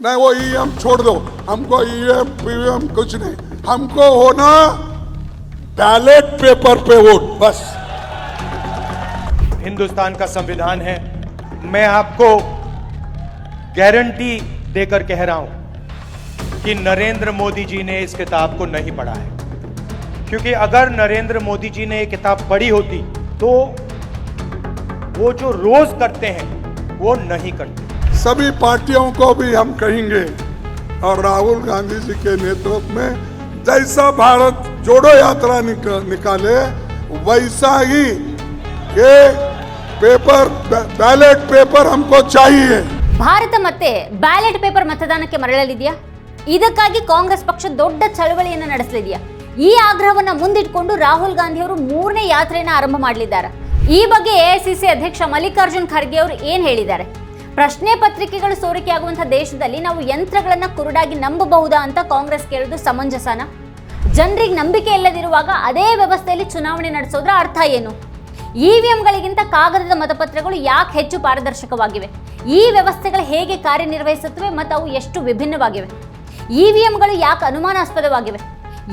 नहीं वो ईएम छोड़ दो। हमको ईएम पीएम कुछ नहीं। हमको होना बैलेट पेपर पे वोट बस। हिंदुस्तान का संविधान है। मैं आपको गारंटी देकर कह रहा हूँ कि नरेंद्र मोदी जी ने इस किताब को नहीं पढ़ा है। क्योंकि अगर नरेंद्र मोदी जी ने ये किताब पढ़ी होती तो वो जो रोज करते हैं, वो नहीं करते। सभी पार्टियों को भी हम कहेंगे और राहुल गांधी जी के नेतृत्व में जैसा भारत जोड़ो यात्रा निक, निकाले वैसा ही ये पेपर बैलेट पेपर हमको चाहिए ಭಾರತ ಮತ್ತೆ ಬ್ಯಾಲೆಟ್ ಪೇಪರ್ ಮತದಾನಕ್ಕೆ ಮರಳಲಿದೆಯಾ ಇದಕ್ಕಾಗಿ ಕಾಂಗ್ರೆಸ್ ಪಕ್ಷ ದೊಡ್ಡ ಚಳವಳಿಯನ್ನು ನಡೆಸಲಿದೆಯಾ ಈ ಆಗ್ರಹವನ್ನ ಮುಂದಿಟ್ಕೊಂಡು ರಾಹುಲ್ ಗಾಂಧಿ ಅವರು ಮೂರನೇ ಯಾತ್ರೆಯನ್ನು ಆರಂಭ ಮಾಡಲಿದ್ದಾರೆ ಈ ಬಗ್ಗೆ ಎಐಸಿಸಿ ಅಧ್ಯಕ್ಷ ಮಲ್ಲಿಕಾರ್ಜುನ್ ಖರ್ಗೆ ಅವರು ಏನ್ ಹೇಳಿದ್ದಾರೆ ಪ್ರಶ್ನೆ ಪತ್ರಿಕೆಗಳು ಸೋರಿಕೆಯಾಗುವಂತಹ ದೇಶದಲ್ಲಿ ನಾವು ಯಂತ್ರಗಳನ್ನ ಕುರುಡಾಗಿ ನಂಬಬಹುದಾ ಅಂತ ಕಾಂಗ್ರೆಸ್ ಕೇಳೋದು ಸಮಂಜಸನ? ಜನರಿಗೆ ನಂಬಿಕೆ ಇಲ್ಲದಿರುವಾಗ ಅದೇ ವ್ಯವಸ್ಥೆಯಲ್ಲಿ ಚುನಾವಣೆ ನಡೆಸೋದ್ರ ಅರ್ಥ ಏನು? ಇ ವಿ ಎಂಗಳಿಗಿಂತ ಕಾಗದದ ಮತಪತ್ರಗಳು ಯಾಕೆ ಹೆಚ್ಚು ಪಾರದರ್ಶಕವಾಗಿವೆ? ಈ ವ್ಯವಸ್ಥೆಗಳು ಹೇಗೆ ಕಾರ್ಯನಿರ್ವಹಿಸುತ್ತವೆ ಮತ್ತು ಅವು ಎಷ್ಟು ವಿಭಿನ್ನವಾಗಿವೆ? ಇ ವಿ ಎಂಗಳು ಯಾಕೆ ಅನುಮಾನಾಸ್ಪದವಾಗಿವೆ?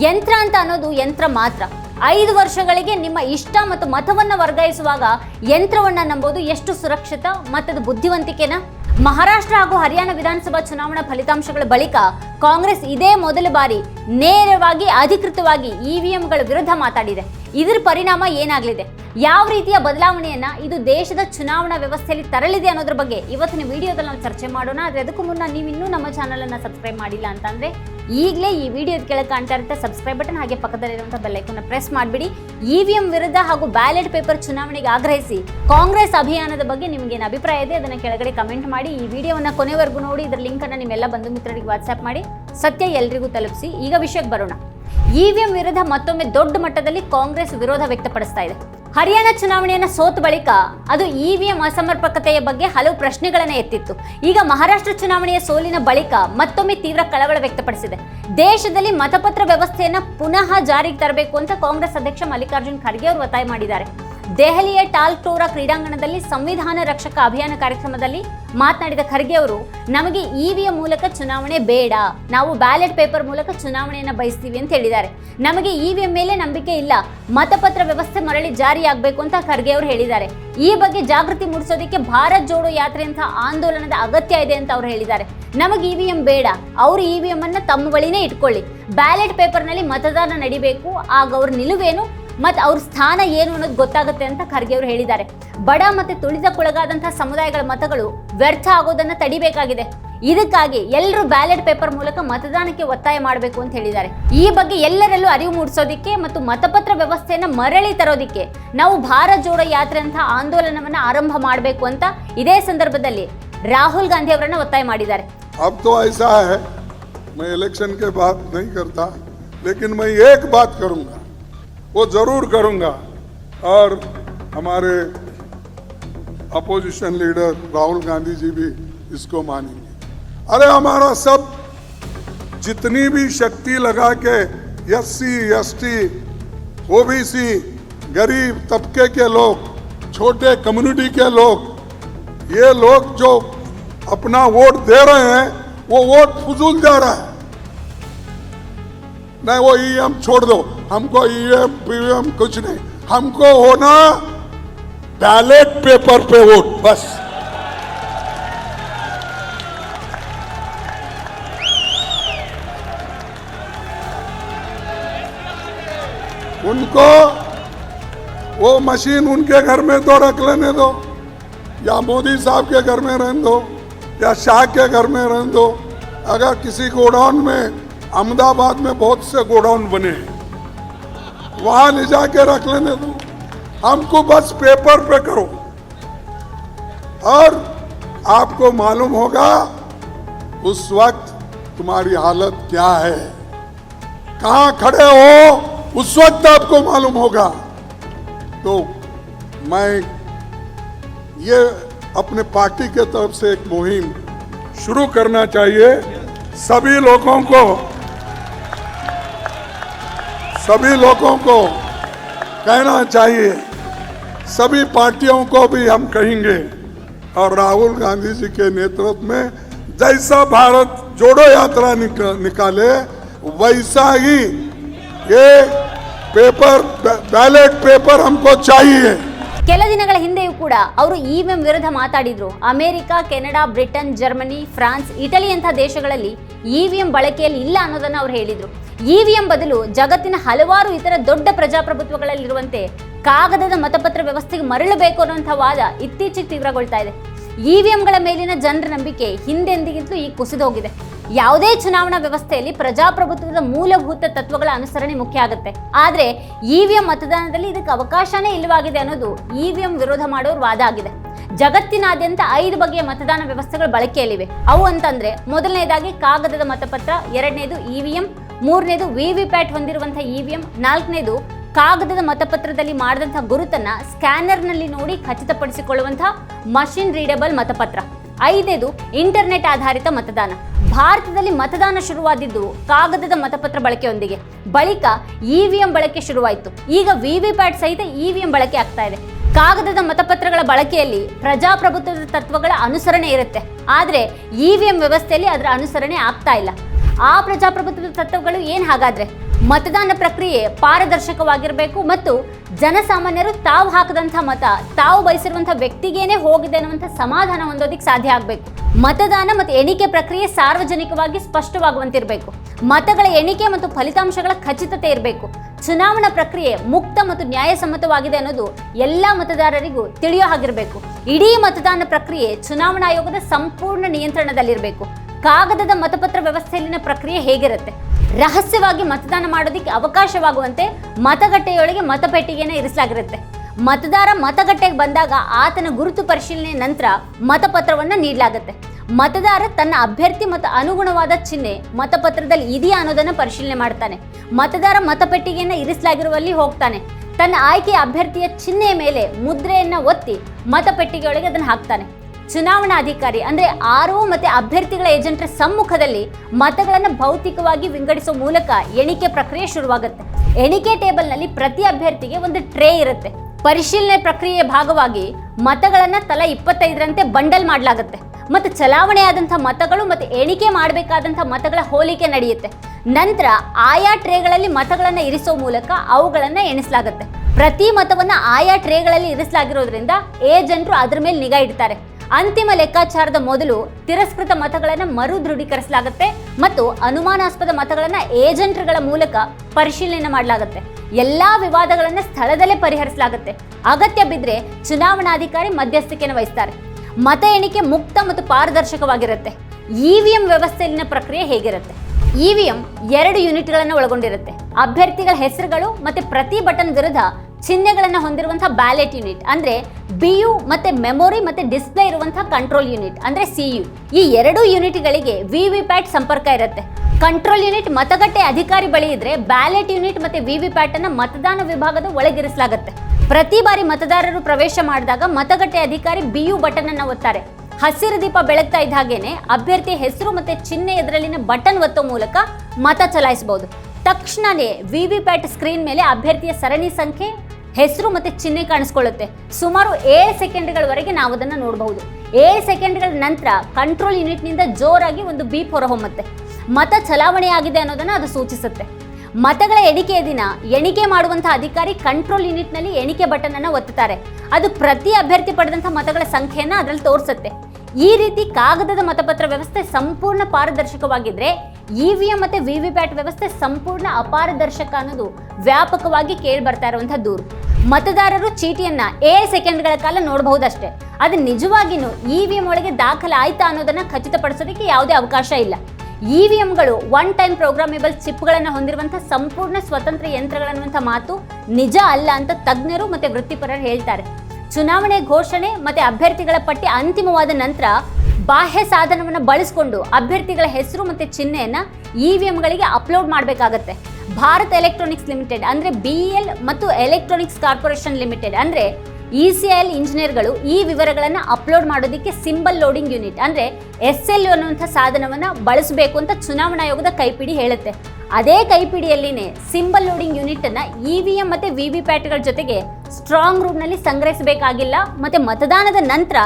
ಯಂತ್ರ ಅಂತ ಅನ್ನೋದು ಯಂತ್ರ ಮಾತ್ರ. ಐದು ವರ್ಷಗಳಿಗೆ ನಿಮ್ಮ ಇಷ್ಟ ಮತ್ತು ಮತವನ್ನು ವರ್ಗಾಯಿಸುವಾಗ ಯಂತ್ರವನ್ನ ನಂಬೋದು ಎಷ್ಟು ಸುರಕ್ಷಿತ ಮತದ ಬುದ್ಧಿವಂತಿಕೆನ? ಮಹಾರಾಷ್ಟ್ರ ಹಾಗೂ ಹರಿಯಾಣ ವಿಧಾನಸಭಾ ಚುನಾವಣಾ ಫಲಿತಾಂಶಗಳ ಬಳಿಕ ಕಾಂಗ್ರೆಸ್ ಇದೇ ಮೊದಲ ಬಾರಿ ನೇರವಾಗಿ ಅಧಿಕೃತವಾಗಿ ಇವಿಎಂಗಳ ವಿರುದ್ಧ ಮಾತಾಡಿದೆ. ಇದರ ಪರಿಣಾಮ ಏನಾಗಲಿದೆ? ಯಾವ ರೀತಿಯ ಬದಲಾವಣೆಯನ್ನ ಇದು ದೇಶದ ಚುನಾವಣಾ ವ್ಯವಸ್ಥೆಯಲ್ಲಿ ತರಲಿದೆ ಅನ್ನೋದ್ರ ಬಗ್ಗೆ ಇವತ್ತಿನ ವಿಡಿಯೋದಲ್ಲಿ ನಾವು ಚರ್ಚೆ ಮಾಡೋಣ. ಆದ್ರೆ ಅದಕ್ಕೂ ಮುನ್ನ ನೀವು ಇನ್ನೂ ನಮ್ಮ ಚಾನಲ್ ಅನ್ನ ಸಬ್ಸ್ಕ್ರೈಬ್ ಮಾಡಿಲ್ಲ ಅಂತಂದ್ರೆ ಈಗಲೇ ಈ ವಿಡಿಯೋದ ಕೆಳಗೆ ಕಾಣ್ತಾ ಇರುತ್ತೆ ಸಬ್ಸ್ಕ್ರೈಬ್ ಬಟನ್ ಹಾಗೆ ಪಕ್ಕದಲ್ಲಿರುವಂತಹ ಬೆಲ್ಲೈಕನ್ನ ಪ್ರೆಸ್ ಮಾಡಿಬಿಡಿ. ಇವಿಎಂ ವಿರುದ್ಧ ಹಾಗೂ ಬ್ಯಾಲೆಟ್ ಪೇಪರ್ ಚುನಾವಣೆಗೆ ಆಗ್ರಹಿಸಿ ಕಾಂಗ್ರೆಸ್ ಅಭಿಯಾನದ ಬಗ್ಗೆ ನಿಮಗೇನು ಅಭಿಪ್ರಾಯ ಇದೆ ಅದನ್ನ ಕೆಳಗಡೆ ಕಮೆಂಟ್ ಮಾಡಿ. ಈ ವಿಡಿಯೋವನ್ನ ಕೊನೆವರೆಗೂ ನೋಡಿ, ಇದರ ಲಿಂಕ್ ಅನ್ನ ನಿಮ್ಮೆಲ್ಲ ಬಂಧು ಮಿತ್ರರಿಗೆ ವಾಟ್ಸ್ಆಪ್ ಮಾಡಿ. ಸತ್ಯ ಎಲ್ರಿಗೂ ತಲುಪಿಸಿ. ಈಗ ವಿಷಯಕ್ಕೆ ಬರೋಣ. ಇವಿಎಂ ವಿರುದ್ಧ ಮತ್ತೊಮ್ಮೆ ದೊಡ್ಡ ಮಟ್ಟದಲ್ಲಿ ಕಾಂಗ್ರೆಸ್ ವಿರೋಧ ವ್ಯಕ್ತಪಡಿಸ್ತಾ ಇದೆ. ಹರಿಯಾಣ ಚುನಾವಣೆಯನ್ನು ಸೋತ ಬಳಿಕ ಅದು ಇವಿಎಂ ಅಸಮರ್ಪಕತೆಯ ಬಗ್ಗೆ ಹಲವು ಪ್ರಶ್ನೆಗಳನ್ನು ಎತ್ತಿತ್ತು. ಈಗ ಮಹಾರಾಷ್ಟ್ರ ಚುನಾವಣೆಯ ಸೋಲಿನ ಬಳಿಕ ಮತ್ತೊಮ್ಮೆ ತೀವ್ರ ಕಳವಳ ವ್ಯಕ್ತಪಡಿಸಿದೆ. ದೇಶದಲ್ಲಿ ಮತಪತ್ರ ವ್ಯವಸ್ಥೆಯನ್ನು ಪುನಃ ಜಾರಿಗೆ ತರಬೇಕು ಅಂತ ಕಾಂಗ್ರೆಸ್ ಅಧ್ಯಕ್ಷ ಮಲ್ಲಿಕಾರ್ಜುನ್ ಖರ್ಗೆ ಅವರು ಒತ್ತಾಯ ಮಾಡಿದ್ದಾರೆ. ದೆಹಲಿಯ ಟಾಲ್ಟೋರಾ ಕ್ರೀಡಾಂಗಣದಲ್ಲಿ ಸಂವಿಧಾನ ರಕ್ಷಕ ಅಭಿಯಾನ ಕಾರ್ಯಕ್ರಮದಲ್ಲಿ ಮಾತನಾಡಿದ ಖರ್ಗೆ ಅವರು, ನಮಗೆ ಇವಿಎಂ ಮೂಲಕ ಚುನಾವಣೆ ಬೇಡ. ನಾವು ಬ್ಯಾಲೆಟ್ ಪೇಪರ್ ಮೂಲಕ ಚುನಾವಣೆಯನ್ನು ಬಯಸ್ತೀವಿ ಅಂತ ಹೇಳಿದ್ದಾರೆ. ನಮಗೆ ಇವಿಎಂ ಮೇಲೆ ನಂಬಿಕೆ ಇಲ್ಲ. ಮತಪತ್ರ ವ್ಯವಸ್ಥೆ ಮರಳಿ ಜಾರಿಯಾಗಬೇಕು ಅಂತ ಖರ್ಗೆ ಅವರು ಹೇಳಿದ್ದಾರೆ. ಈ ಬಗ್ಗೆ ಜಾಗೃತಿ ಮೂಡಿಸೋದಕ್ಕೆ ಭಾರತ್ ಜೋಡೋ ಯಾತ್ರೆಯಂತಹ ಆಂದೋಲನದ ಅಗತ್ಯ ಇದೆ ಅಂತ ಅವರು ಹೇಳಿದ್ದಾರೆ. ನಮಗೆ ಇವಿಎಂ ಬೇಡ. ಅವರು ಇವಿಎಂ ಅನ್ನ ತಮ್ಮ ಬಳಿನೇ ಇಟ್ಕೊಳ್ಳಿ. ಬ್ಯಾಲೆಟ್ ಪೇಪರ್ನಲ್ಲಿ ಮತದಾನ ನಡಿಬೇಕು. ಆಗ ಅವ್ರ ನಿಲುವೇನು? ಮತ್ತು ಅವ್ರ ಸ್ಥಾನ ಏನು ಅನ್ನೋದು ಗೊತ್ತಾಗುತ್ತೆ ಅಂತ ಖರ್ಗೆ ಅವರು ಹೇಳಿದ್ದಾರೆ ಬಡ ಮತ್ತು ತುಳಿತಕ್ಕೊಳಗಾದಂತಹ ಸಮುದಾಯಗಳ ಮತಗಳು ವ್ಯರ್ಥ ಆಗೋದನ್ನ ತಡಿಬೇಕಾಗಿದೆ ಇದಕ್ಕಾಗಿ ಎಲ್ಲರೂ ಬ್ಯಾಲೆಟ್ ಪೇಪರ್ ಮೂಲಕ ಮತದಾನಕ್ಕೆ ಒತ್ತಾಯ ಮಾಡಬೇಕು ಅಂತ ಹೇಳಿದ್ದಾರೆ ಈ ಬಗ್ಗೆ ಎಲ್ಲರಲ್ಲೂ ಅರಿವು ಮೂಡಿಸೋದಿಕ್ಕೆ ಮತ್ತು ಮತಪತ್ರ ವ್ಯವಸ್ಥೆಯನ್ನ ಮರಳಿ ತರೋದಿಕ್ಕೆ ನಾವು ಭಾರತ್ ಜೋಡೋ ಯಾತ್ರೆ ಅಂತ ಆಂದೋಲನವನ್ನ ಆರಂಭ ಮಾಡಬೇಕು ಅಂತ ಇದೇ ಸಂದರ್ಭದಲ್ಲಿ ರಾಹುಲ್ ಗಾಂಧಿ ಅವರನ್ನ ಒತ್ತಾಯ ಮಾಡಿದ್ದಾರೆ अब तो ऐसा है मैं इलेक्शन के बाद नहीं करता लेकिन मैं एक बात करूंगा वो ज़रूर करूँगा। और हमारे अपोजिशन लीडर राहुल गांधी जी भी इसको मानेंगे। अरे हमारा सब जितनी भी शक्ति लगा के S C, S T OBC गरीब तबके के लोग, छोटे कम्युनिटी के लोग, ये लोग जो अपना वोट दे रहे हैं, वो वोट फजूल जा रहा है। नहीं, वो ईएम छोड़ दो। हमको ईएम पीएम कुछ नहीं। हमको होना बैलेट पेपर पे वोट बस। उनको वो मशीन उनके घर में तो रख लेने दो, या मोदी साहब के घर में रहने दो, या शाह के घर में रहने दो। अगर किसी गोडाउन में, अहमदाबाद में बहुत से गोडाउन बने हैं वहाँ ले जाके रख लेने दो। हमको बस पेपर पे करो। और आपको मालूम होगा, उस वक्त तुम्हारी हालत क्या है। कहाँ खड़े हो, उस वक्त आपको मालूम होगा। तो मैं ये अपने पार्टी के तरफ़ से एक मुहिम शुरू करना चाहिए। सभी लोगों को सभी लोगों को कहना चाहिए सभी पार्टियों को भी हम कहेंगे। और राहुल गांधी जी के नेतृत्व में जैसा भारत जोड़ो यात्रा निक, निकाले वैसा ही ये पेपर बैलेट पेपर हमको चाहिए। ಕೆಲ ದಿನಗಳ ಹಿಂದೆಯೂ ಕೂಡ ಅವರು ಇವಿಎಂ ವಿರುದ್ಧ ಮಾತಾಡಿದ್ರು. America, Canada, Britain, Germany, France, Italy ಅಂತಹ ದೇಶಗಳಲ್ಲಿ ಇವಿಎಂ ಬಳಕೆಯಲ್ಲಿ ಇಲ್ಲ ಅನ್ನೋದನ್ನ ಅವ್ರು ಹೇಳಿದ್ರು. ಇವಿಎಂ ಬದಲು ಜಗತ್ತಿನ ಹಲವಾರು ಇತರ ದೊಡ್ಡ ಪ್ರಜಾಪ್ರಭುತ್ವಗಳಲ್ಲಿರುವಂತೆ ಕಾಗದದ ಮತಪತ್ರ ವ್ಯವಸ್ಥೆಗೆ ಮರಳಬೇಕು ಅನ್ನುವಂಥ ವಾದ ಇತ್ತೀಚೆಗೆ ತೀವ್ರಗೊಳ್ತಾ ಇದೆ. ಇವಿಎಂಗಳ ಮೇಲಿನ ಜನರ ನಂಬಿಕೆ ಹಿಂದೆಂದಿಗಿಂತಲೂ ಈಗ ಕುಸಿದೋಗಿದೆ. ಯಾವುದೇ ಚುನಾವಣಾ ವ್ಯವಸ್ಥೆಯಲ್ಲಿ ಪ್ರಜಾಪ್ರಭುತ್ವದ ಮೂಲಭೂತ ತತ್ವಗಳ ಅನುಸರಣೆ ಮುಖ್ಯ ಆಗುತ್ತೆ. ವಿ ಇವಿಎಂ ಮತದಾನದಲ್ಲಿ ಇದಕ್ಕೆ ಅವಕಾಶನೇ ಇಲ್ಲವಾಗಿದೆ ಅನ್ನೋದು ಇವಿಎಂ ವಿರೋಧ ಮಾಡೋರು ವಾದ ಆಗಿದೆ. ಜಗತ್ತಿನಾದ್ಯಂತ ಐದು ಬಗೆಯ ಮತದಾನ ವ್ಯವಸ್ಥೆಗಳು ಬಳಕೆಯಲ್ಲಿವೆ. ಅವು ಅಂತಂದ್ರೆ ಮೊದಲನೇದಾಗಿ ಕಾಗದದ ಮತಪತ್ರ, ಎರಡನೇದು ಇವಿಎಂ, ಮೂರನೇದು ವಿವಿಪ್ಯಾಟ್ ಹೊಂದಿರುವಂತಹ ಇವಿಎಂ, ನಾಲ್ಕನೇದು ಕಾಗದದ ಮತಪತ್ರದಲ್ಲಿ ಮಾಡಿದಂತಹ ಗುರುತನ್ನ ಸ್ಕ್ಯಾನರ್ನಲ್ಲಿ ನೋಡಿ ಖಚಿತಪಡಿಸಿಕೊಳ್ಳುವಂತಹ ಮಷಿನ್ ರೀಡಬಲ್ ಮತಪತ್ರ. ಐದನೇದು, ಇಂಟರ್ನೆಟ್ ಆಧಾರಿತ ಮತದಾನ. ಭಾರತದಲ್ಲಿ ಮತದಾನ ಶುರುವಾದಿದ್ದು ಕಾಗದದ ಮತಪತ್ರ ಬಳಕೆಯೊಂದಿಗೆ. ಬಳಿಕ ಇವಿಎಂ ಬಳಕೆ ಶುರುವಾಯಿತು. ಈಗ ವಿವಿಪ್ಯಾಟ್ ಸಹಿತ ಇವಿಎಂ ಬಳಕೆ ಆಗ್ತಾ ಇದೆ. ಕಾಗದದ ಮತಪತ್ರಗಳ ಬಳಕೆಯಲ್ಲಿ ಪ್ರಜಾಪ್ರಭುತ್ವದ ತತ್ವಗಳ ಅನುಸರಣೆ ಇರುತ್ತೆ. ಆದರೆ ಇವಿಎಂ ವ್ಯವಸ್ಥೆಯಲ್ಲಿ ಅದರ ಅನುಸರಣೆ ಆಗ್ತಾ ಇಲ್ಲ. ಆ ಪ್ರಜಾಪ್ರಭುತ್ವದ ತತ್ವಗಳು ಏನು ಹಾಗಾದ್ರೆ? ಮತದಾನ ಪ್ರಕ್ರಿಯೆ ಪಾರದರ್ಶಕವಾಗಿರಬೇಕು ಮತ್ತು ಜನಸಾಮಾನ್ಯರು ತಾವು ಹಾಕದಂಥ ಮತ, ತಾವು ಬಯಸಿರುವಂಥ ವ್ಯಕ್ತಿಗೇನೆ ಹೋಗಿದೆ ಅನ್ನುವಂಥ ಸಮಾಧಾನ ಹೊಂದೋದಿಕ್ ಸಾಧ್ಯ ಆಗಬೇಕು. ಮತದಾನ ಮತ್ತು ಎಣಿಕೆ ಪ್ರಕ್ರಿಯೆ ಸಾರ್ವಜನಿಕವಾಗಿ ಸ್ಪಷ್ಟವಾಗುವಂತಿರಬೇಕು. ಮತಗಳ ಎಣಿಕೆ ಮತ್ತು ಫಲಿತಾಂಶಗಳ ಖಚಿತತೆ ಇರಬೇಕು. ಚುನಾವಣಾ ಪ್ರಕ್ರಿಯೆ ಮುಕ್ತ ಮತ್ತು ನ್ಯಾಯಸಮ್ಮತವಾಗಿದೆ ಅನ್ನೋದು ಎಲ್ಲ ಮತದಾರರಿಗೂ ತಿಳಿಯೋ ಹಾಗಿರಬೇಕು. ಇಡೀ ಮತದಾನ ಪ್ರಕ್ರಿಯೆ ಚುನಾವಣಾ ಆಯೋಗದ ಸಂಪೂರ್ಣ ನಿಯಂತ್ರಣದಲ್ಲಿರಬೇಕು. ಕಾಗದದ ಮತಪತ್ರ ವ್ಯವಸ್ಥೆಯಲ್ಲಿನ ಪ್ರಕ್ರಿಯೆ ಹೇಗಿರುತ್ತೆ? ರಹಸ್ಯವಾಗಿ ಮತದಾನ ಮಾಡೋದಕ್ಕೆ ಅವಕಾಶವಾಗುವಂತೆ ಮತಗಟ್ಟೆಯೊಳಗೆ ಮತಪೆಟ್ಟಿಗೆಯನ್ನು ಇರಿಸಲಾಗಿರುತ್ತೆ. ಮತದಾರ ಮತಗಟ್ಟೆಗೆ ಬಂದಾಗ ಆತನ ಗುರುತು ಪರಿಶೀಲನೆ ನಂತರ ಮತಪತ್ರವನ್ನು ನೀಡಲಾಗುತ್ತೆ. ಮತದಾರ ತನ್ನ ಅಭ್ಯರ್ಥಿ ಮತ್ತು ಅನುಗುಣವಾದ ಚಿಹ್ನೆ ಮತಪತ್ರದಲ್ಲಿ ಇದೆಯಾ ಅನ್ನೋದನ್ನು ಪರಿಶೀಲನೆ ಮಾಡ್ತಾನೆ. ಮತದಾರ ಮತಪೆಟ್ಟಿಗೆಯನ್ನು ಇರಿಸಲಾಗಿರುವಲ್ಲಿ ಹೋಗ್ತಾನೆ. ತನ್ನ ಆಯ್ಕೆಯ ಅಭ್ಯರ್ಥಿಯ ಚಿಹ್ನೆಯ ಮೇಲೆ ಮುದ್ರೆಯನ್ನು ಒತ್ತಿ ಮತಪೆಟ್ಟಿಗೆಯೊಳಗೆ ಅದನ್ನು ಹಾಕ್ತಾನೆ. ಚುನಾವಣಾ ಅಧಿಕಾರಿ ಅಂದ್ರೆ ಆರು ಮತ್ತೆ ಅಭ್ಯರ್ಥಿಗಳ ಏಜೆಂಟರ ಸಮ್ಮುಖದಲ್ಲಿ ಮತಗಳನ್ನು ಭೌತಿಕವಾಗಿ ವಿಂಗಡಿಸುವ ಮೂಲಕ ಎಣಿಕೆ ಪ್ರಕ್ರಿಯೆ ಶುರುವಾಗುತ್ತೆ. ಎಣಿಕೆ ಟೇಬಲ್ನಲ್ಲಿ ಪ್ರತಿ ಅಭ್ಯರ್ಥಿಗೆ ಒಂದು ಟ್ರೇ ಇರುತ್ತೆ. ಪರಿಶೀಲನೆ ಪ್ರಕ್ರಿಯೆಯ ಭಾಗವಾಗಿ ಮತಗಳನ್ನು ತಲಾ ಇಪ್ಪತ್ತೈದರಂತೆ ಬಂಡಲ್ ಮಾಡಲಾಗುತ್ತೆ. ಮತ್ತು ಚಲಾವಣೆಯಾದಂಥ ಮತಗಳು ಮತ್ತು ಎಣಿಕೆ ಮಾಡಬೇಕಾದಂಥ ಮತಗಳ ಹೋಲಿಕೆ ನಡೆಯುತ್ತೆ. ನಂತರ ಆಯಾ ಟ್ರೇಗಳಲ್ಲಿ ಮತಗಳನ್ನು ಇರಿಸೋ ಮೂಲಕ ಅವುಗಳನ್ನು ಎಣಿಸಲಾಗುತ್ತೆ. ಪ್ರತಿ ಮತವನ್ನ ಆಯಾ ಟ್ರೇಗಳಲ್ಲಿ ಇರಿಸಲಾಗಿರೋದ್ರಿಂದ ಏಜೆಂಟರು ಅದರ ಮೇಲೆ ನಿಗಾ ಇಡ್ತಾರೆ. ಅಂತಿಮ ಲೆಕ್ಕಾಚಾರದ ಮೊದಲು ತಿರಸ್ಕೃತ ಮತಗಳನ್ನು ಮರು ದೃಢೀಕರಿಸಲಾಗುತ್ತೆ ಮತ್ತು ಅನುಮಾನಾಸ್ಪದ ಮತಗಳನ್ನು ಏಜೆಂಟ್ಗಳ ಮೂಲಕ ಪರಿಶೀಲನೆ ಮಾಡಲಾಗುತ್ತೆ. ಎಲ್ಲಾ ವಿವಾದಗಳನ್ನು ಸ್ಥಳದಲ್ಲೇ ಪರಿಹರಿಸಲಾಗುತ್ತೆ. ಅಗತ್ಯ ಬಿದ್ದರೆ ಚುನಾವಣಾಧಿಕಾರಿ ಮಧ್ಯಸ್ಥಿಕೆಯನ್ನು ವಹಿಸ್ತಾರೆ. ಮತ ಎಣಿಕೆ ಮುಕ್ತ ಮತ್ತು ಪಾರದರ್ಶಕವಾಗಿರುತ್ತೆ. ಇವಿಎಂ ವ್ಯವಸ್ಥೆಯಲ್ಲಿನ ಪ್ರಕ್ರಿಯೆ ಹೇಗಿರುತ್ತೆ? ಇ ವಿ ಎಂ ಎರಡು ಯೂನಿಟ್ಗಳನ್ನು ಒಳಗೊಂಡಿರುತ್ತೆ. ಅಭ್ಯರ್ಥಿಗಳ ಹೆಸರುಗಳು ಮತ್ತು ಪ್ರತಿ ಬಟನ್ ವಿರುದ್ಧ ಚಿಹ್ನೆಗಳನ್ನು ಹೊಂದಿರುವಂಥ ಬ್ಯಾಲೆಟ್ ಯೂನಿಟ್ ಬಿ ಯು ಮತ್ತು ಮೆಮೊರಿ ಮತ್ತು ಡಿಸ್ಪ್ಲೇ ಇರುವಂಥ ಕಂಟ್ರೋಲ್ ಯೂನಿಟ್ ಸಿ ಯು ಈ ಎರಡು ಯೂನಿಟ್ಗಳಿಗೆ ಪ್ಯಾಟ್ ಸಂಪರ್ಕ ಇರುತ್ತೆ. ಕಂಟ್ರೋಲ್ ಯೂನಿಟ್ ಮತಗಟ್ಟೆ ಅಧಿಕಾರಿ ಬಳಿ ಇದ್ರೆ ಬ್ಯಾಲೆಟ್ ಯೂನಿಟ್ ಮತ್ತೆ ವಿ ಪ್ಯಾಟನ್ನು ಮತದಾನ ವಿಭಾಗದ ಒಳಗಿರಿಸಲಾಗುತ್ತೆ. ಪ್ರತಿ ಬಾರಿ ಮತದಾರರು ಪ್ರವೇಶ ಮಾಡಿದಾಗ ಮತಗಟ್ಟೆ ಅಧಿಕಾರಿ ಬಿಯು ಬಟನ್ ಅನ್ನ ಒತ್ತಾರೆ. ಹಸಿರು ದೀಪ ಬೆಳಗ್ತಾ ಇದ್ದ ಹಾಗೇನೆ ಅಭ್ಯರ್ಥಿ ಹೆಸರು ಮತ್ತೆ ಚಿಹ್ನೆ ಎದುರಲ್ಲಿನ ಬಟನ್ ಒತ್ತೋ ಮೂಲಕ ಮತ ಚಲಾಯಿಸಬಹುದು. ತಕ್ಷಣವೇ ವಿ ವಿ ಪ್ಯಾಟ್ ಸ್ಕ್ರೀನ್ ಮೇಲೆ ಅಭ್ಯರ್ಥಿಯ ಸರಣಿ ಸಂಖ್ಯೆ ಹೆಸರು ಮತ್ತೆ ಚಿಹ್ನೆ ಕಾಣಿಸ್ಕೊಳ್ಳುತ್ತೆ. ಸುಮಾರು ಏಳು ಸೆಕೆಂಡ್ಗಳವರೆಗೆ ನಾವು ಅದನ್ನು ನೋಡಬಹುದು. ಏಳು ಸೆಕೆಂಡ್ಗಳ ನಂತರ ಕಂಟ್ರೋಲ್ ಯೂನಿಟ್ನಿಂದ ಜೋರಾಗಿ ಒಂದು ಬೀಪ್ ಹೊರಹೊಮ್ಮುತ್ತೆ. ಮತ ಚಲಾವಣೆಯಾಗಿದೆ ಅನ್ನೋದನ್ನು ಅದು ಸೂಚಿಸುತ್ತೆ. ಮತಗಳ ಎಣಿಕೆಯ ದಿನ ಎಣಿಕೆ ಮಾಡುವಂತಹ ಅಧಿಕಾರಿ ಕಂಟ್ರೋಲ್ ಯೂನಿಟ್ನಲ್ಲಿ ಎಣಿಕೆ ಬಟನ್ ಅನ್ನು ಒತ್ತುತ್ತಾರೆ. ಅದು ಪ್ರತಿ ಅಭ್ಯರ್ಥಿ ಪಡೆದಂತಹ ಮತಗಳ ಸಂಖ್ಯೆಯನ್ನು ಅದರಲ್ಲಿ ತೋರಿಸುತ್ತೆ. ಈ ರೀತಿ ಕಾಗದದ ಮತಪತ್ರ ವ್ಯವಸ್ಥೆ ಸಂಪೂರ್ಣ ಪಾರದರ್ಶಕವಾಗಿದ್ರೆ ವಿ ಮತ್ತೆ ವಿವಿಪ್ಯಾಟ್ ವ್ಯವಸ್ಥೆ ಸಂಪೂರ್ಣ ಅಪಾರದರ್ಶಕ ಅನ್ನೋದು ವ್ಯಾಪಕವಾಗಿ ಕೇಳಿ ಬರ್ತಾ ಇರುವಂತಹ ದೂರು. ಮತದಾರರು ಚೀಟಿಯನ್ನ ಏಳು ಸೆಕೆಂಡ್ಗಳ ಕಾಲ ನೋಡಬಹುದಷ್ಟೇ. ಅದು ನಿಜವಾಗಿಯೂ ಎಂ ಒಳಗೆ ದಾಖಲೆ ಆಯ್ತಾ ಅನ್ನೋದನ್ನ ಖಚಿತಪಡಿಸೋದಕ್ಕೆ ಯಾವುದೇ ಅವಕಾಶ ಇಲ್ಲ. ಇ ವಿ ಎಂಗಳು ಒನ್ ಟೈಮ್ ಪ್ರೋಗ್ರಾಮೇಬಲ್ ಚಿಪ್ಗಳನ್ನು ಹೊಂದಿರುವಂಥ ಸಂಪೂರ್ಣ ಸ್ವತಂತ್ರ ಯಂತ್ರಗಳನ್ನುವಂಥ ಮಾತು ನಿಜ ಅಲ್ಲ ಅಂತ ತಜ್ಞರು ಮತ್ತೆ ವೃತ್ತಿಪರರು ಹೇಳ್ತಾರೆ. ಚುನಾವಣೆ ಘೋಷಣೆ ಮತ್ತೆ ಅಭ್ಯರ್ಥಿಗಳ ಪಟ್ಟಿ ಅಂತಿಮವಾದ ನಂತರ ಬಾಹ್ಯ ಸಾಧನವನ್ನು ಬಳಸಿಕೊಂಡು ಅಭ್ಯರ್ಥಿಗಳ ಹೆಸರು ಮತ್ತೆ ವಿ ಎಂಗಳಿಗೆ ಅಪ್ಲೋಡ್ ಮಾಡಬೇಕಾಗತ್ತೆ. ಭಾರತ್ ಎಲೆಕ್ಟ್ರಾನಿಕ್ಸ್ ಲಿಮಿಟೆಡ್, ಅಂದರೆ ಬಿ ಎಲ್ ಮತ್ತು ಎಲೆಕ್ಟ್ರಾನಿಕ್ಸ್ ಕಾರ್ಪೊರೇಷನ್ ಲಿಮಿಟೆಡ್, ಅಂದರೆ ಇ ಸಿ ಎಲ್ ಇಂಜಿನಿಯರ್ಗಳು ಈ ವಿವರಗಳನ್ನು ಅಪ್ಲೋಡ್ ಮಾಡೋದಕ್ಕೆ ಸಿಂಬಲ್ ಲೋಡಿಂಗ್ ಯೂನಿಟ್, ಅಂದರೆ ಎಸ್ ಎಲ್ ಅನ್ನುವಂಥ ಸಾಧನವನ್ನು ಬಳಸಬೇಕು ಅಂತ ಚುನಾವಣಾ ಆಯೋಗದ ಕೈಪಿಡಿ ಹೇಳುತ್ತೆ. ಅದೇ ಕೈಪಿಡಿಯಲ್ಲಿನೇ ಸಿಂಬಲ್ ಲೋಡಿಂಗ್ ಯೂನಿಟ್ ಮತ್ತು ವಿ ವಿ ಪ್ಯಾಟ್ಗಳ ಜೊತೆಗೆ ಸ್ಟ್ರಾಂಗ್ ರೂಮ್ನಲ್ಲಿ ಸಂಗ್ರಹಿಸಬೇಕಾಗಿಲ್ಲ, ಮತ್ತು ಮತದಾನದ ನಂತರ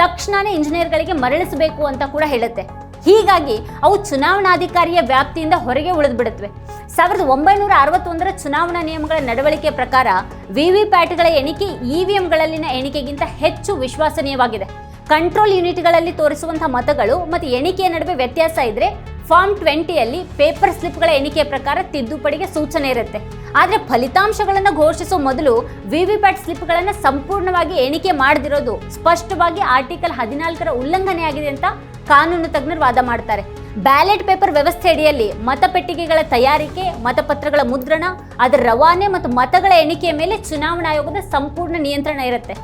ತಕ್ಷಣನೇ ಇಂಜಿನಿಯರ್ಗಳಿಗೆ ಮರಳಿಸಬೇಕು ಅಂತ ಕೂಡ ಹೇಳುತ್ತೆ. ಹೀಗಾಗಿ ಅವು ಚುನಾವಣಾಧಿಕಾರಿಯ ವ್ಯಾಪ್ತಿಯಿಂದ ಹೊರಗೆ ಉಳಿದ್ಬಿಡುತ್ತವೆ. ಸಾವಿರದ ಒಂಬೈನೂರ ಅರವತ್ತೊಂದರ ಚುನಾವಣಾ ನಿಯಮಗಳ ನಡವಳಿಕೆ ಪ್ರಕಾರ ವಿವಿಪ್ಯಾಟ್ಗಳ ಎಣಿಕೆ ಇವಿಎಂಗಳಲ್ಲಿನ ಎಣಿಕೆಗಿಂತ ಹೆಚ್ಚು ವಿಶ್ವಾಸನೀಯವಾಗಿದೆ. ಕಂಟ್ರೋಲ್ ಯೂನಿಟ್ಗಳಲ್ಲಿ ತೋರಿಸುವಂತಹ ಮತಗಳು ಮತ್ತು ಎಣಿಕೆಯ ನಡುವೆ ವ್ಯತ್ಯಾಸ ಇದ್ರೆ ಫಾರ್ಮ್ ಟ್ವೆಂಟಿಯಲ್ಲಿ ಪೇಪರ್ ಸ್ಲಿಪ್ಗಳ ಎಣಿಕೆ ಪ್ರಕಾರ ತಿದ್ದುಪಡಿಗೆ ಸೂಚನೆ ಇರುತ್ತೆ. ಆದರೆ ಫಲಿತಾಂಶಗಳನ್ನು ಘೋಷಿಸುವ ಮೊದಲು ವಿವಿಪ್ಯಾಟ್ ಸ್ಲಿಪ್ಗಳನ್ನು ಸಂಪೂರ್ಣವಾಗಿ ಎಣಿಕೆ ಮಾಡದಿರೋದು ಸ್ಪಷ್ಟವಾಗಿ ಆರ್ಟಿಕಲ್ ಹದಿನಾಲ್ಕರ ಉಲ್ಲಂಘನೆಯಾಗಿದೆ ಅಂತ ಕಾನೂನು ತಜ್ಞರು ವಾದ ಮಾಡ್ತಾರೆ. ಬ್ಯಾಲೆಟ್ ಪೇಪರ್ ವ್ಯವಸ್ಥೆ ಅಡಿಯಲ್ಲಿ ಮತಪೆಟ್ಟಿಗೆಗಳ ತಯಾರಿಕೆ, ಮತಪತ್ರಗಳ ಮುದ್ರಣ, ಅದರ ರವಾನೆ ಮತ್ತು ಮತಗಳ ಎಣಿಕೆಯ ಮೇಲೆ ಚುನಾವಣಾ ಆಯೋಗದ ಸಂಪೂರ್ಣ ನಿಯಂತ್ರಣ ಇರುತ್ತೆ.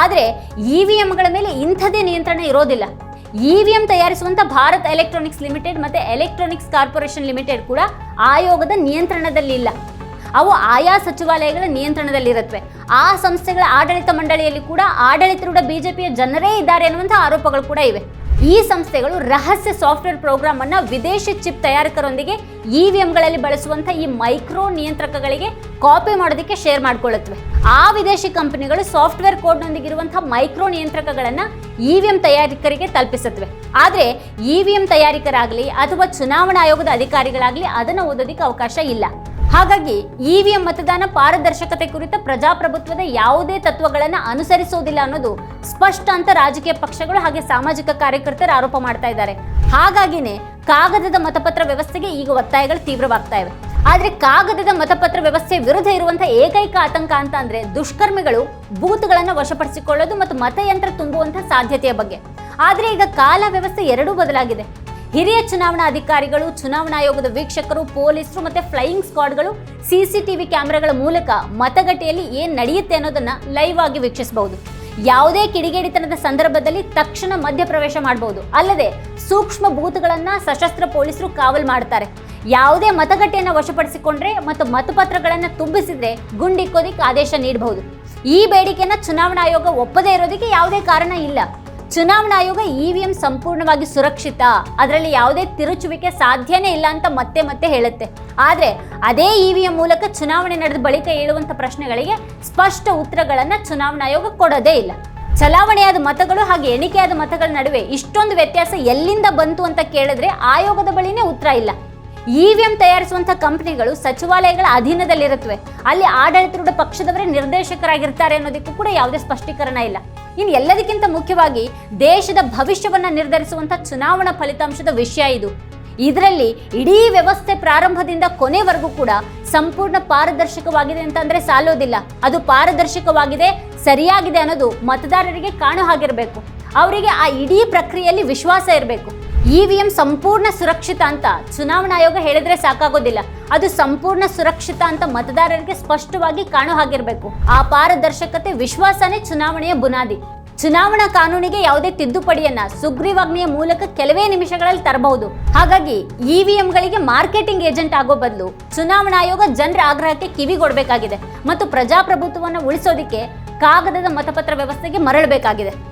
ಆದರೆ ಇ ವಿ ಎಂಗಳ ಮೇಲೆ ಇಂಥದೇ ನಿಯಂತ್ರಣ ಇರೋದಿಲ್ಲ. ಇ ವಿ ಎಂ ತಯಾರಿಸುವಂಥ ಭಾರತ್ ಎಲೆಕ್ಟ್ರಾನಿಕ್ಸ್ ಲಿಮಿಟೆಡ್ ಮತ್ತು ಎಲೆಕ್ಟ್ರಾನಿಕ್ಸ್ ಕಾರ್ಪೊರೇಷನ್ ಲಿಮಿಟೆಡ್ ಕೂಡ ಆಯೋಗದ ನಿಯಂತ್ರಣದಲ್ಲಿಲ್ಲ ಅವು ಆಯಾ ಸಚಿವಾಲಯಗಳ ನಿಯಂತ್ರಣದಲ್ಲಿರುತ್ತವೆ ಆ ಸಂಸ್ಥೆಗಳ ಆಡಳಿತ ಮಂಡಳಿಯಲ್ಲಿ ಕೂಡ ಆಡಳಿತರೂಢ ಬಿಜೆಪಿಯ ಜನರೇ ಇದ್ದಾರೆ ಅನ್ನುವಂಥ ಆರೋಪಗಳು ಕೂಡ ಇವೆ. ಈ ಸಂಸ್ಥೆಗಳು ರಹಸ್ಯ ಸಾಫ್ಟ್ವೇರ್ ಪ್ರೋಗ್ರಾಮ್ ಅನ್ನ ವಿದೇಶಿ ಚಿಪ್ ತಯಾರಕರೊಂದಿಗೆ ಇ ವಿ ಎಂಗಳಲ್ಲಿ ಬಳಸುವಂತ ಈ ಮೈಕ್ರೋ ನಿಯಂತ್ರಕಗಳಿಗೆ ಕಾಪಿ ಮಾಡೋದಕ್ಕೆ ಶೇರ್ ಮಾಡಿಕೊಳ್ಳುತ್ತವೆ ಆ ವಿದೇಶಿ ಕಂಪನಿಗಳು ಸಾಫ್ಟ್ವೇರ್ ಕೋಡ್ನೊಂದಿಗಿರುವಂತಹ ಮೈಕ್ರೋ ನಿಯಂತ್ರಕಗಳನ್ನ ಎಂ ತಯಾರಿಕರಿಗೆ ತಲುಪಿಸುತ್ತವೆ ವಿ ಎಂ ತಯಾರಿಕರಾಗಲಿ ಅಥವಾ ಚುನಾವಣಾ ಆಯೋಗದ ಅಧಿಕಾರಿಗಳಾಗಲಿ ಅದನ್ನು ಓದೋದಕ್ಕೆ ಅವಕಾಶ ಇಲ್ಲ. ಹಾಗಾಗಿ ಇವಿಎಂ ಮತದಾನ ಪಾರದರ್ಶಕತೆ ಕುರಿತ ಪ್ರಜಾಪ್ರಭುತ್ವದ ಯಾವುದೇ ತತ್ವಗಳನ್ನು ಅನುಸರಿಸುವುದಿಲ್ಲ ಅನ್ನೋದು ಸ್ಪಷ್ಟ ಅಂತ ರಾಜಕೀಯ ಪಕ್ಷಗಳು ಹಾಗೆ ಸಾಮಾಜಿಕ ಕಾರ್ಯಕರ್ತರು ಆರೋಪ ಮಾಡ್ತಾ ಇದ್ದಾರೆ. ಹಾಗಾಗಿನೇ ಕಾಗದದ ಮತಪತ್ರ ವ್ಯವಸ್ಥೆಗೆ ಈಗ ಒತ್ತಾಯಗಳು ತೀವ್ರವಾಗ್ತಾ ಇವೆ. ಆದರೆ ಕಾಗದದ ಮತಪತ್ರ ವ್ಯವಸ್ಥೆ ವಿರುದ್ಧ ಇರುವಂತಹ ಏಕೈಕ ಆತಂಕ ಅಂತ ಅಂದ್ರೆ ದುಷ್ಕರ್ಮಿಗಳು ಬೂತ್ಗಳನ್ನು ವಶಪಡಿಸಿಕೊಳ್ಳೋದು ಮತ್ತು ಮತಯಂತ್ರ ತುಂಬುವಂತಹ ಸಾಧ್ಯತೆಯ ಬಗ್ಗೆ. ಆದರೆ ಈಗ ಕಾಲ ವ್ಯವಸ್ಥೆ ಎರಡೂ ಬದಲಾಗಿದೆ. ಹಿರಿಯ ಚುನಾವಣಾ ಅಧಿಕಾರಿಗಳು, ಚುನಾವಣಾ ಆಯೋಗದ ವೀಕ್ಷಕರು, ಪೊಲೀಸರು ಮತ್ತೆ ಫ್ಲೈಯಿಂಗ್ ಸ್ಕ್ವಾಡ್ಗಳು ಸಿಸಿಟಿವಿ ಕ್ಯಾಮೆರಾಗಳ ಮೂಲಕ ಮತಗಟ್ಟೆಯಲ್ಲಿ ಏನ್ ನಡೆಯುತ್ತೆ ಅನ್ನೋದನ್ನ ಲೈವ್ ಆಗಿ ವೀಕ್ಷಿಸಬಹುದು. ಯಾವುದೇ ಕಿಡಿಗೇಡಿತನದ ಸಂದರ್ಭದಲ್ಲಿ ತಕ್ಷಣ ಮಧ್ಯಪ್ರವೇಶ ಮಾಡಬಹುದು ಅಲ್ಲದೆ ಸೂಕ್ಷ್ಮ ಬೂತ್ಗಳನ್ನ ಸಶಸ್ತ್ರ ಪೊಲೀಸರು ಕಾವಲು ಮಾಡ್ತಾರೆ. ಯಾವುದೇ ಮತಗಟ್ಟೆಯನ್ನ ವಶಪಡಿಸಿಕೊಂಡ್ರೆ ಮತ್ತು ಮತಪತ್ರಗಳನ್ನು ತುಂಬಿಸಿದ್ರೆ ಗುಂಡಿಕ್ಕೋದಿಕ್ ಆದೇಶ ನೀಡಬಹುದು ಈ ಬೇಡಿಕೆಯನ್ನ ಚುನಾವಣಾ ಆಯೋಗ ಒಪ್ಪದೇ ಇರೋದಕ್ಕೆ ಯಾವುದೇ ಕಾರಣ ಇಲ್ಲ. ಚುನಾವಣಾ ಆಯೋಗ ಇವಿಎಂ ಸಂಪೂರ್ಣವಾಗಿ ಸುರಕ್ಷಿತ. ಅದರಲ್ಲಿ ಯಾವುದೇ ತಿರುಚುವಿಕೆ ಸಾಧ್ಯನೇ ಇಲ್ಲ ಅಂತ ಮತ್ತೆ ಮತ್ತೆ ಹೇಳುತ್ತೆ. ಆದ್ರೆ ಅದೇ ಇವಿಎಂ ಮೂಲಕ ಚುನಾವಣೆ ನಡೆದ ಬಳಿಕ ಏಳುವಂತ ಪ್ರಶ್ನೆಗಳಿಗೆ ಸ್ಪಷ್ಟ ಉತ್ತರಗಳನ್ನ ಚುನಾವಣಾ ಆಯೋಗ ಕೊಡೋದೇ ಇಲ್ಲ. ಚಲಾವಣೆಯಾದ ಮತಗಳು ಹಾಗೆ ಎಣಿಕೆಯಾದ ಮತಗಳ ನಡುವೆ ಇಷ್ಟೊಂದು ವ್ಯತ್ಯಾಸ ಎಲ್ಲಿಂದ ಬಂತು ಅಂತ ಕೇಳಿದ್ರೆ ಆಯೋಗದ ಬಳಿನೇ ಉತ್ತರ ಇಲ್ಲ. ಇವಿಎಂ ತಯಾರಿಸುವಂತಹ ಕಂಪನಿಗಳು ಸಚಿವಾಲಯಗಳ ಅಧೀನದಲ್ಲಿರುತ್ತವೆ. ಅಲ್ಲಿ ಆಡಳಿತರೂಢ ಪಕ್ಷದವರೇ ನಿರ್ದೇಶಕರಾಗಿರ್ತಾರೆ ಅನ್ನೋದಕ್ಕೂ ಕೂಡ ಯಾವುದೇ ಸ್ಪಷ್ಟೀಕರಣ ಇಲ್ಲ. ಇನ್ನು ಎಲ್ಲದಕ್ಕಿಂತ ಮುಖ್ಯವಾಗಿ ದೇಶದ ಭವಿಷ್ಯವನ್ನ ನಿರ್ಧರಿಸುವಂತಹ ಚುನಾವಣಾ ಫಲಿತಾಂಶದ ವಿಷಯ ಇದು. ಇದರಲ್ಲಿ ಇಡೀ ವ್ಯವಸ್ಥೆ ಪ್ರಾರಂಭದಿಂದ ಕೊನೆವರೆಗೂ ಕೂಡ ಸಂಪೂರ್ಣ ಪಾರದರ್ಶಕವಾಗಿದೆ ಅಂತಂದ್ರೆ ಸಾಲೋದಿಲ್ಲ. ಅದು ಪಾರದರ್ಶಕವಾಗಿದೆ, ಸರಿಯಾಗಿದೆ ಅನ್ನೋದು ಮತದಾರರಿಗೆ ಕಾಣೋ ಹಾಗಿರಬೇಕು. ಅವರಿಗೆ ಆ ಇಡೀ ಪ್ರಕ್ರಿಯೆಯಲ್ಲಿ ವಿಶ್ವಾಸ ಇರಬೇಕು. ಇವಿಎಂ ಸಂಪೂರ್ಣ ಸುರಕ್ಷಿತ ಅಂತ ಚುನಾವಣಾ ಆಯೋಗ ಹೇಳಿದ್ರೆ ಸಾಕಾಗೋದಿಲ್ಲ. ಅದು ಸಂಪೂರ್ಣ ಸುರಕ್ಷಿತ ಅಂತ ಮತದಾರರಿಗೆ ಸ್ಪಷ್ಟವಾಗಿ ಕಾಣೋ ಹಾಗಿರಬೇಕು. ಆ ಪಾರದರ್ಶಕತೆ, ವಿಶ್ವಾಸನೇ ಚುನಾವಣೆಯ ಬುನಾದಿ. ಚುನಾವಣಾ ಕಾನೂನಿಗೆ ಯಾವುದೇ ತಿದ್ದುಪಡಿಯನ್ನ ಸುಗ್ರೀವಾಜ್ಞೆಯ ಮೂಲಕ ಕೆಲವೇ ನಿಮಿಷಗಳಲ್ಲಿ ತರಬಹುದು. ಹಾಗಾಗಿ ಇವಿಎಂಗಳಿಗೆ ಮಾರ್ಕೆಟಿಂಗ್ ಏಜೆಂಟ್ ಆಗೋ ಬದಲು ಚುನಾವಣಾ ಆಯೋಗ ಜನರ ಆಗ್ರಹಕ್ಕೆ ಕಿವಿಗೊಡಬೇಕಾಗಿದೆ ಮತ್ತು ಪ್ರಜಾಪ್ರಭುತ್ವವನ್ನು ಉಳಿಸೋದಿಕ್ಕೆ ಕಾಗದದ ಮತಪತ್ರ ವ್ಯವಸ್ಥೆಗೆ ಮರಳಬೇಕಾಗಿದೆ.